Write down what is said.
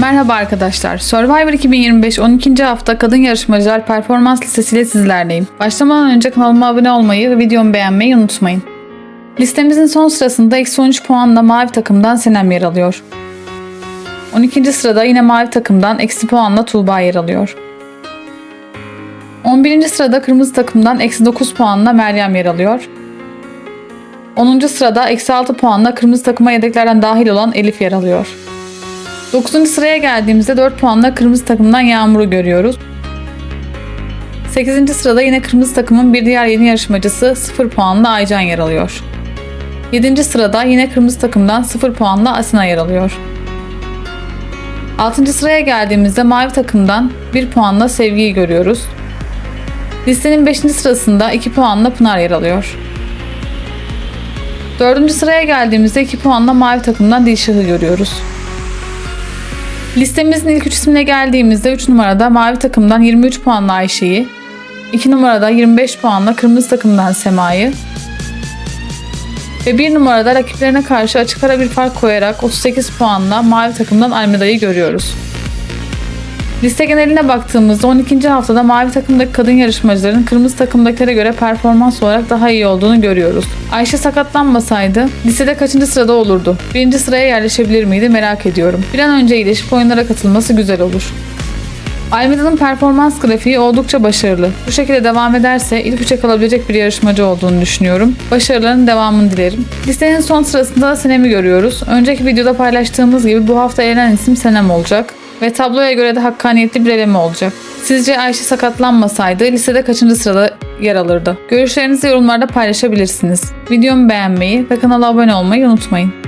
Merhaba arkadaşlar. Survivor 2025 12. hafta kadın yarışmacılar performans listesiyle sizlerleyim. Başlamadan önce kanalıma abone olmayı ve videomu beğenmeyi unutmayın. Listemizin son sırasında eksi 13 puanla mavi takımdan Senem yer alıyor. 12. sırada yine mavi takımdan eksi puanla Tuğba yer alıyor. 11. sırada kırmızı takımdan eksi 9 puanla Meryem yer alıyor. 10. sırada eksi 6 puanla kırmızı takıma yedeklerden dahil olan Elif yer alıyor. 9. sıraya geldiğimizde 4 puanla kırmızı takımdan Yağmur'u görüyoruz. 8. sırada yine kırmızı takımın bir diğer yeni yarışmacısı 0 puanla Aycan yer alıyor. 7. sırada yine kırmızı takımdan 0 puanla Asena yer alıyor. 6. sıraya geldiğimizde mavi takımdan 1 puanla Sevgi'yi görüyoruz. Listenin 5. sırasında 2 puanla Pınar yer alıyor. 4. sıraya geldiğimizde 2 puanla mavi takımdan Dilşah'ı görüyoruz. Listemizin ilk üç ismine geldiğimizde 3 numarada mavi takımdan 23 puanla Ayşe'yi, 2 numarada 25 puanla kırmızı takımdan Sema'yı ve 1 numarada rakiplerine karşı açık ara bir fark koyarak 38 puanla mavi takımdan Almeda'yı görüyoruz. Liste geneline baktığımızda 12. haftada mavi takımdaki kadın yarışmacıların kırmızı takımdakilere göre performans olarak daha iyi olduğunu görüyoruz. Ayşe sakatlanmasaydı listede kaçıncı sırada olurdu? Birinci sıraya yerleşebilir miydi merak ediyorum. Bir an önce iyileşip oyunlara katılması güzel olur. Almeda'nın performans grafiği oldukça başarılı. Bu şekilde devam ederse ilk üçe kalabilecek bir yarışmacı olduğunu düşünüyorum. Başarıların devamını dilerim. Listenin son sırasında da Senem'i görüyoruz. Önceki videoda paylaştığımız gibi bu hafta elenen isim Senem olacak. Ve tabloya göre de hakkaniyetli bir eleme olacak. Sizce Ayşe sakatlanmasaydı listede kaçıncı sırada yer alırdı? Görüşlerinizi yorumlarda paylaşabilirsiniz. Videomu beğenmeyi ve kanala abone olmayı unutmayın.